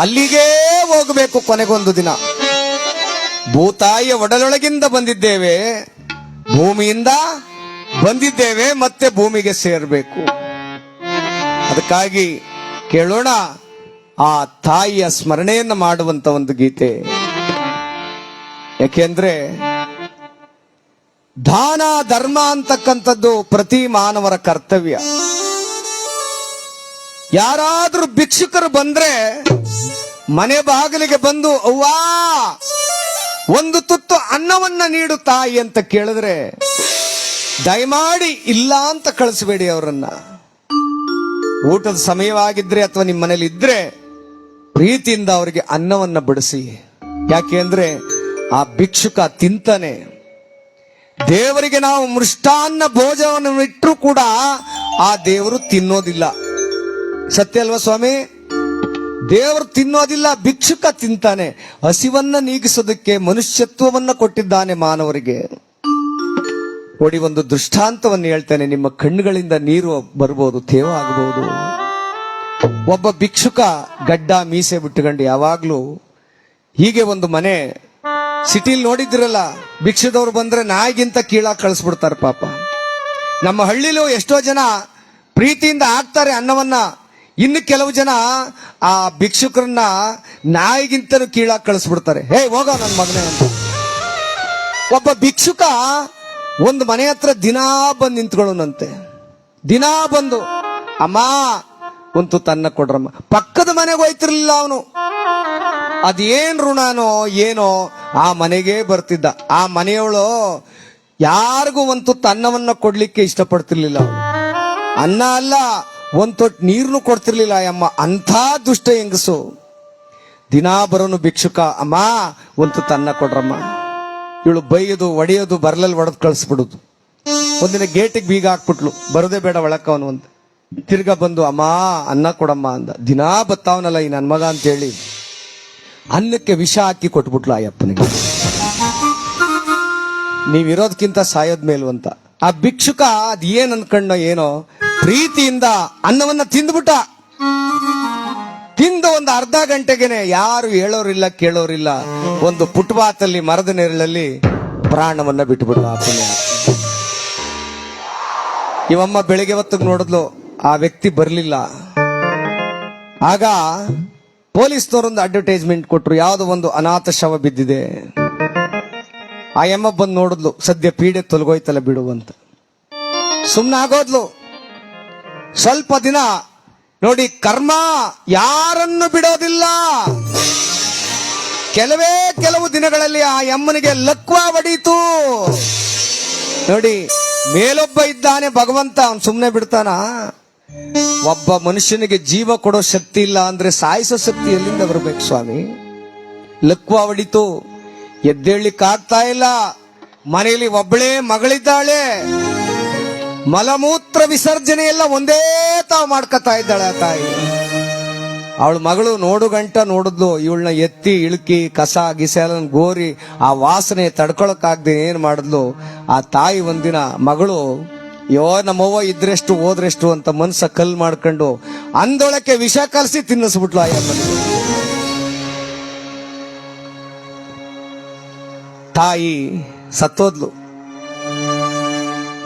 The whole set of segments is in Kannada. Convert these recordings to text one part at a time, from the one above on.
ಅಲ್ಲಿಗೇ ಹೋಗಬೇಕು ಕೊನೆಗೊಂದು ದಿನ. ಭೂತಾಯಿಯ ಒಡಲೊಳಗಿಂದ ಬಂದಿದ್ದೇವೆ, ಭೂಮಿಯಿಂದ ಬಂದಿದ್ದೇವೆ, ಮತ್ತೆ ಭೂಮಿಗೆ ಸೇರಬೇಕು. ಅದಕ್ಕಾಗಿ ಕೇಳೋಣ ಆ ತಾಯಿಯ ಸ್ಮರಣೆಯನ್ನು ಮಾಡುವಂತ ಒಂದು ಗೀತೆ. ಯಾಕೆಂದ್ರೆ ದಾನ, ಧರ್ಮ ಅಂತಕ್ಕಂಥದ್ದು ಪ್ರತಿ ಮಾನವರ ಕರ್ತವ್ಯ. ಯಾರಾದ್ರೂ ಭಿಕ್ಷುಕರು ಬಂದ್ರೆ ಮನೆ ಬಾಗಿಲಿಗೆ ಬಂದು ಅವ್ವಾ, ಒಂದು ತುತ್ತು ಅನ್ನವನ್ನ ನೀಡು ತಾಯಿ ಅಂತ ಕೇಳಿದ್ರೆ, ದಯಮಾಡಿ ಇಲ್ಲ ಅಂತ ಕಳಿಸಬೇಡಿ ಅವರನ್ನ. ಊಟದ ಸಮಯವಾಗಿದ್ರೆ ಅಥವಾ ನಿಮ್ಮ ಮನೇಲಿ ಇದ್ರೆ ಪ್ರೀತಿಯಿಂದ ಅವರಿಗೆ ಅನ್ನವನ್ನ ಬಡಿಸಿ. ಯಾಕೆ ಅಂದ್ರೆ ಆ ಭಿಕ್ಷುಕ ತಿಂತಾನೆ. ದೇವರಿಗೆ ನಾವು ಮೃಷ್ಟಾನ್ನ ಭೋಜನವನ್ನು ಇಟ್ಟರು ಕೂಡ ಆ ದೇವರು ತಿನ್ನೋದಿಲ್ಲ. ಸತ್ಯ ಅಲ್ವಾ ಸ್ವಾಮಿ? ದೇವರು ತಿನ್ನೋದಿಲ್ಲ, ಭಿಕ್ಷುಕ ತಿಂತಾನೆ. ಹಸಿವನ್ನ ನೀಗಿಸೋದಕ್ಕೆ ಮನುಷ್ಯತ್ವವನ್ನ ಕೊಟ್ಟಿದ್ದಾನೆ ಮಾನವರಿಗೆ. ನೋಡಿ, ಒಂದು ದೃಷ್ಟಾಂತವನ್ನು ಹೇಳ್ತೇನೆ. ನಿಮ್ಮ ಕಣ್ಣುಗಳಿಂದ ನೀರು ಬರ್ಬೋದು, ತೇವ ಆಗಬಹುದು. ಒಬ್ಬ ಭಿಕ್ಷುಕ ಗಡ್ಡ ಮೀಸೆ ಬಿಟ್ಟುಕೊಂಡು ಯಾವಾಗ್ಲೂ ಹೀಗೆ ಒಂದು ಮನೆ ಸಿಟಿಲಿ ನೋಡಿದ್ರಲ್ಲ, ಭಿಕ್ಷದವ್ರು ಬಂದ್ರೆ ನಾಯಿಗಿಂತ ಕೀಳಾಗಿ ಕಳಿಸ್ಬಿಡ್ತಾರೆ ಪಾಪ. ನಮ್ಮ ಹಳ್ಳಿಲೂ ಎಷ್ಟೋ ಜನ ಪ್ರೀತಿಯಿಂದ ಹಾಕ್ತಾರೆ ಅನ್ನವನ್ನ ಇನ್ನು ಕೆಲವು ಜನ ಆ ಭಿಕ್ಷುಕರನ್ನ ನಾಯಿಗಿಂತಲೂ ಕೀಳಾಗಿ ಕಳಿಸ್ಬಿಡ್ತಾರೆ. ಹೇ, ಹೋಗ ನನ್ನ ಮಗನೇ ಅಂತ. ಒಬ್ಬ ಭಿಕ್ಷುಕ ಒಂದು ಮನೆ ಹತ್ರ ದಿನಾ ಬಂದು ನಿಂತ್ಕೊಳ್ಳೋನಂತೆ. ದಿನಾ ಬಂದು, ಅಮ್ಮ, ಒಂದು ತನ್ನ ಕೊಡ್ರಮ್ಮ. ಪಕ್ಕದ ಮನೆಗೆ ಹೋಯ್ತಿರ್ಲಿಲ್ಲ ಅವನು. ಅದೇನ್ ಋಣನೋ ಏನೋ ಆ ಮನೆಗೆ ಬರ್ತಿದ್ದ. ಆ ಮನೆಯವಳು ಯಾರಿಗೂ ಒಂದು ತನ್ನವನ್ನ ಕೊಡ್ಲಿಕ್ಕೆ ಇಷ್ಟಪಡ್ತಿರ್ಲಿಲ್ಲ ಅವನು ಅನ್ನ ಅಲ್ಲ ಒಂದ್ ತೊಟ್ಟು ನೀರ್ನು ಕೊಡ್ತಿರ್ಲಿಲ್ಲ ಅಮ್ಮ ಅಂಥ ದುಷ್ಟ ಹೆಂಗಸು. ದಿನಾ ಬರೋನು ಭಿಕ್ಷುಕ, ಅಮ್ಮ, ಒಂದು ತನ್ನ ಕೊಡ್ರಮ್ಮ. ಇವಳು ಬೈಯೋದು, ಒಡೆಯೋದು ಬರ್ಲಲ್ಲಿ ಒಡೆದು ಕಳಿಸ್ಬಿಡುದು. ಒಂದಿನ ಗೇಟಿಗೆ ಬೀಗ ಹಾಕ್ಬಿಟ್ಲು. ಬರೋದೇ ಬೇಡ ಒಳಕ್ಕವನು ಅಂತ ತಿರ್ಗಾ ಬಂದು, ಅಮ್ಮ, ಅನ್ನ ಕೊಡಮ್ಮ ಅಂದ. ದಿನಾ ಬತ್ತಾವನಲ್ಲ ಈ ನನ್ನ ಮಗ ಅಂತ ಹೇಳಿ ಅನ್ನಕ್ಕೆ ವಿಷ ಹಾಕಿ ಕೊಟ್ಬಿಟ್ಲು ಆಯಪ್ಪನಿಗೆ ನೀವಿರೋದ್ಕಿಂತ ಸಾಯೋದ್ ಮೇಲು ಅಂತ. ಆ ಭಿಕ್ಷುಕ ಅದ್ ಏನ್ ಅನ್ಕೊಂಡ ಏನೋ ಪ್ರೀತಿಯಿಂದ ಅನ್ನವನ್ನ ತಿಂದ್ಬಿಟ್ಟ. ತಿಂದ ಒಂದು ಅರ್ಧ ಗಂಟೆಗೆನೆ ಯಾರು ಹೇಳೋರಿಲ್ಲ, ಕೇಳೋರಿಲ್ಲ. ಒಂದು ಪುಟ್ಬಾತಲ್ಲಿ ಮರದ ನೆರಳಲ್ಲಿ ಪ್ರಾಣವನ್ನ ಬಿಟ್ಬಿಡುವ ಇವಮ್ಮ ಬೆಳಿಗ್ಗೆ ಹೊತ್ತಿಗೆ ನೋಡಿದ್ಲು, ಆ ವ್ಯಕ್ತಿ ಬರಲಿಲ್ಲ. ಆಗ ಪೊಲೀಸ್ನವರೊಂದು ಅಡ್ವರ್ಟೈಸ್ಮೆಂಟ್ ಕೊಟ್ರು, ಯಾವುದೋ ಒಂದು ಅನಾಥ ಶವ ಬಿದ್ದಿದೆ. ಆ ಎಮ್ಮ ಬಂದು ನೋಡಿದ್ಲು, ಸದ್ಯ ಪೀಡೆ ತೊಲಗೋಯ್ತಲ್ಲ ಬಿಡುವಂತ ಸುಮ್ಮನೆ ಆಗೋದ್ಲು ಸ್ವಲ್ಪ ದಿನ ನೋಡಿ ಕರ್ಮ ಯಾರನ್ನು ಬಿಡೋದಿಲ್ಲ. ಕೆಲವೇ ಕೆಲವು ದಿನಗಳಲ್ಲಿ ಆ ಯಮ್ಮನಿಗೆ ಲಕ್ವ ಬಡೀತು. ನೋಡಿ ಮೇಲೊಬ್ಬ ಇದ್ದಾನೆ ಭಗವಂತ, ಅವನು ಸುಮ್ಮನೆ ಬಿಡ್ತಾನ? ಒಬ್ಬ ಮನುಷ್ಯನಿಗೆ ಜೀವ ಕೊಡೋ ಶಕ್ತಿ ಇಲ್ಲ ಅಂದ್ರೆ ಸಾಯಿಸೋ ಶಕ್ತಿ ಎಲ್ಲಿಂದ ಬರ್ಬೇಕು ಸ್ವಾಮಿ? ಲಕ್ವ ಹೊಡಿತು ಎದ್ದೇಳ್ಲಿಕ್ಕೆ ಆಗ್ತಾ ಇಲ್ಲ. ಮನೆಯಲ್ಲಿ ಒಬ್ಬಳೇ ಮಗಳಿದ್ದಾಳೆ. ಮಲಮೂತ್ರ ವಿಸರ್ಜನೆ ಎಲ್ಲ ಒಂದೇ ತಾವು ಮಾಡ್ಕೊತಾ ಇದ್ದಾಳೆ ಆ ತಾಯಿ. ಅವಳು ಮಗಳು ನೋಡು ಗಂಟ ನೋಡಿದ್ಲು, ಇವಳನ್ನ ಎತ್ತಿ, ಇಳುಕಿ, ಕಸ ಗಿಸೆಲ್ಲ ಗೋರಿ, ಆ ವಾಸನೆ ತಡ್ಕೊಳಕ್ಕಾಗ್ದೆ ಏನ್ ಮಾಡಿದ್ಲು, ಆ ತಾಯಿ ಒಂದಿನ ಮಗಳು, ಯೋ ನಮ್ಮವ್ವ ಇದ್ರೆಷ್ಟು, ಹೋದ್ರೆಷ್ಟು ಅಂತ ಮನ್ಸ ಕಲ್ ಮಾಡ್ಕೊಂಡು ಅಂದೊಳಕ್ಕೆ ವಿಷ ಕಲಸಿ ತಿನ್ನಿಸ್ಬಿಟ್ಲು ಆ ತಾಯಿ ಸತ್ತೋದ್ಲು.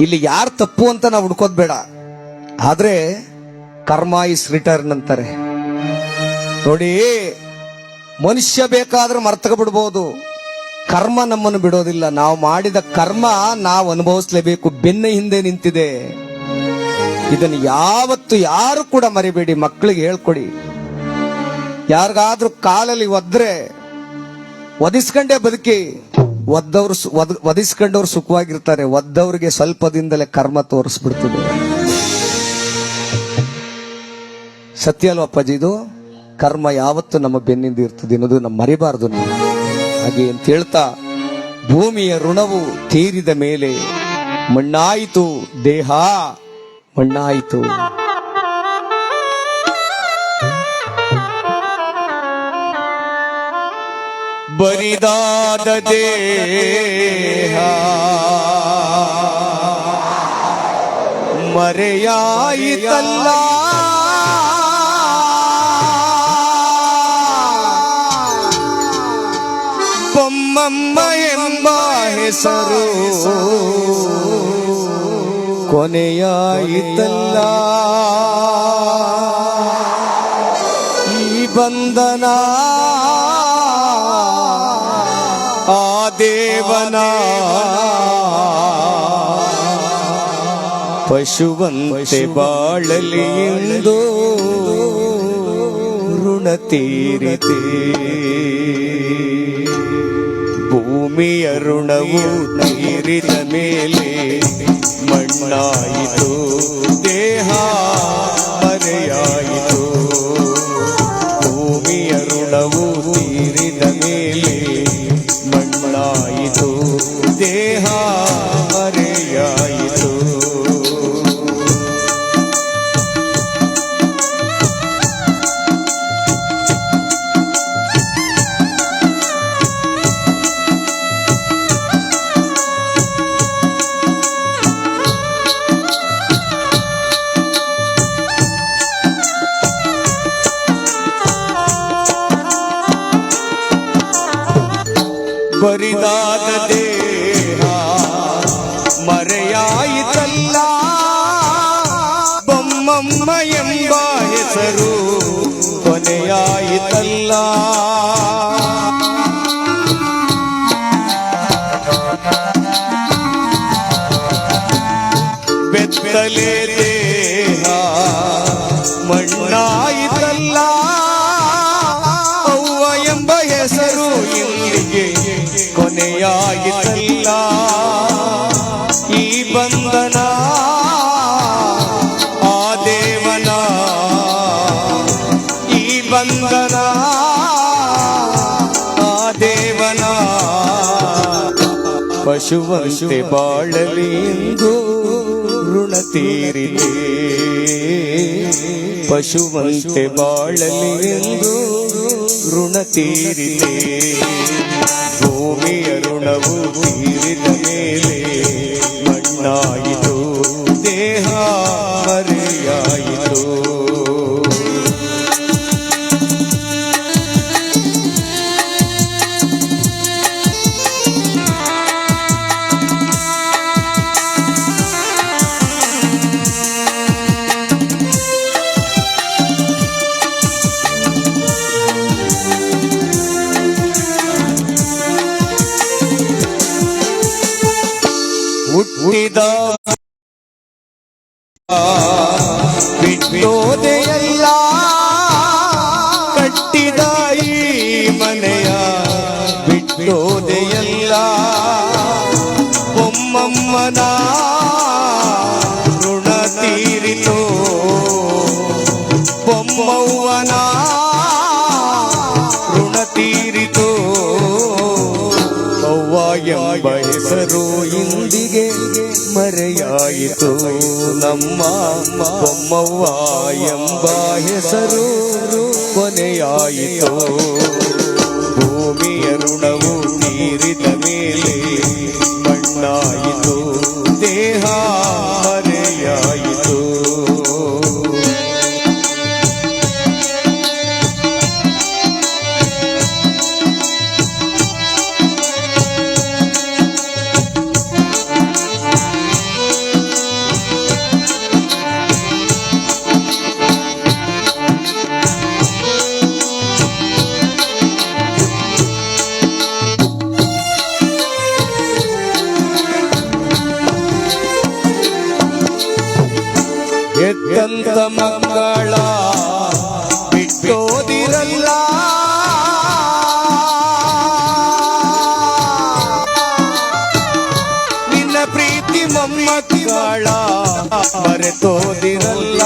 ಇಲ್ಲಿ ಯಾರು ತಪ್ಪು ಅಂತ ನಾವು ಹುಡ್ಕೋದ್ ಬೇಡ. ಆದ್ರೆ ಕರ್ಮ ಇಸ್ ರಿಟರ್ನ್ ಅಂತಾರೆ. ನೋಡಿ, ಮನುಷ್ಯ ಬೇಕಾದ್ರೆ ಮರ್ತಕ ಬಿಡ್ಬೋದು. ಕರ್ಮ ನಮ್ಮನ್ನು ಬಿಡೋದಿಲ್ಲ. ನಾವು ಮಾಡಿದ ಕರ್ಮ ನಾವು ಅನುಭವಿಸ್ಲೇಬೇಕು. ಬೆನ್ನ ಹಿಂದೆ ನಿಂತಿದೆ. ಇದನ್ನು ಯಾವತ್ತು ಯಾರು ಕೂಡ ಮರಿಬೇಡಿ. ಮಕ್ಕಳಿಗೆ ಹೇಳ್ಕೊಡಿ. ಯಾರಿಗಾದ್ರೂ ಕಾಲಲ್ಲಿ ಒದ್ರೆ, ಒದಿಸ್ಕೊಂಡೇ ಬದುಕಿ. ಒದ್ದವ್ರು ಒದಿಸ್ಕೊಂಡವ್ರು ಸುಖವಾಗಿರ್ತಾರೆ. ಒದ್ದವ್ರಿಗೆ ಸ್ವಲ್ಪ ದಿನದಲ್ಲೇ ಕರ್ಮ ತೋರಿಸ್ಬಿಡ್ತದೆ. ಸತ್ಯ ಅಲ್ವ ಅಪ್ಪಾಜಿ ಇದು? ಕರ್ಮ ಯಾವತ್ತು ನಮ್ಮ ಬೆನ್ನಿಂದ ಇರ್ತದೆ ಅನ್ನೋದು ನಮ್ಮ ಮರಿಬಾರದು ನಾವು. ಹಾಗೆ ಅಂತ ಹೇಳ್ತಾ, ಭೂಮಿಯ ಋಣವು ತೀರಿದ ಮೇಲೆ ಮಣ್ಣಾಯಿತು, ದೇಹ ಮಣ್ಣಾಯಿತು. ಬರಿದಾದ ದೇಹ. ಮರೆಯಾಯಿತಲ್ಲ. ಬೊಮ್ಮಮ್ಮ ಎಂಬ ಹೆಸರು ಕೊನೆಯಾಯಿತಲ್ಲ. ಈ ಬಂಧನ ಪಶುವಂತೆ ಬಾಳಲಿ ಎಂದು ಋಣ ತೀರಿತೆ ಭೂಮಿಯ ಋಣವು ತೀರಿದ ಮೇಲೆ ಮಣ್ಣಾಯಿತು ದೇಹ ಬರಿದಾದ ದೇಹ ಮರೆಯಾಯಿತಲ್ಲ. ಬೊಮ್ಮಮ್ಮ ಎಂಬ ಹೆಸರು ಕೊನೆಯಾಯಿತಲ್ಲ. ಬೆತ್ತಲೆ ಬಂಧನ ಆ ದೇವನ. ಈ ಬಂಧನ ಆ ದೇವನ. ಪಶುವಂತೆ ಬಾಳಲಿ ಎಂದು ಋಣ ತೀರಿದೆ. ಪಶುವಂತೆ ಬಾಳಲಿ ಎಂದು ಋಣ ತೀರಿದೆ. ಭೂಮಿಯ ಹುಟ್ಟಿದ ಬಿಟ್ಟೋದೆಯಲ್ಲ ಕಟ್ಟಿದ ಈ ಮನೆಯ ಬಿಟ್ಟೋದೆಯಲ್ಲ ಬೊಮ್ಮಮ್ಮನ ಋಣ ತೀರಿತು, ಬೊಮ್ಮವ್ವನ ಋಣ ತೀರಿತು. ಅವ್ವ ಎಂಬ ಹೆಸರು ಇಂದಿಗೆ ಮರೆಯಾಯಿತು ನಮ್ಮ ಬೊಮ್ಮವ್ವ ಎಂಬ ಹೆಸರು ಕೊನೆಯಾಯಿತು. ಭೂಮಿಯ ಋಣವು ಎದ್ದಂತ ಮಕ್ಕಳ ಬಿಟ್ಟೋದಿರಲ್ಲ. ನಿನ್ನ ಪ್ರೀತಿ ಮೊಮ್ಮಕ್ಕಳ ಮರೆತೋದಿರಲ್ಲ.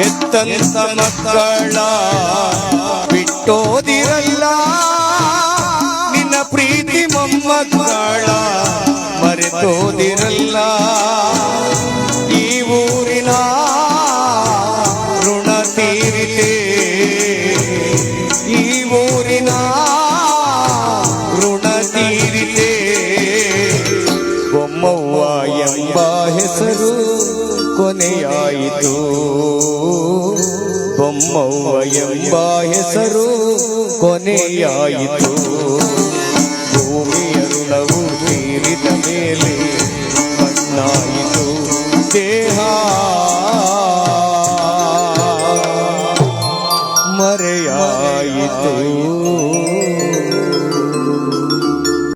ಎತ್ತಂತ ಮಕ್ಕಳ ಬಿಟ್ಟೋದಿರಲ್ಲ ಮರೆತೋದಿರಲ್ಲ ಈ ಊರಿನ ಋಣ ತೀರಿತೆ? ಈ ಊರಿನ ಋಣ ತೀರಿತೆ? ಬೊಮ್ಮವ್ವ ಎಂಬ ಹೆಸರು ಕೊನೆಯಾಯಿತು. ಬೊಮ್ಮವ್ವ ಎಂಬ ಹೆಸರು ಕೊನೆಯಾಯಿತು. ತೀರಿದ ಮೇಲೆ ಮಣ್ಣಾಯಿತು ದೇಹ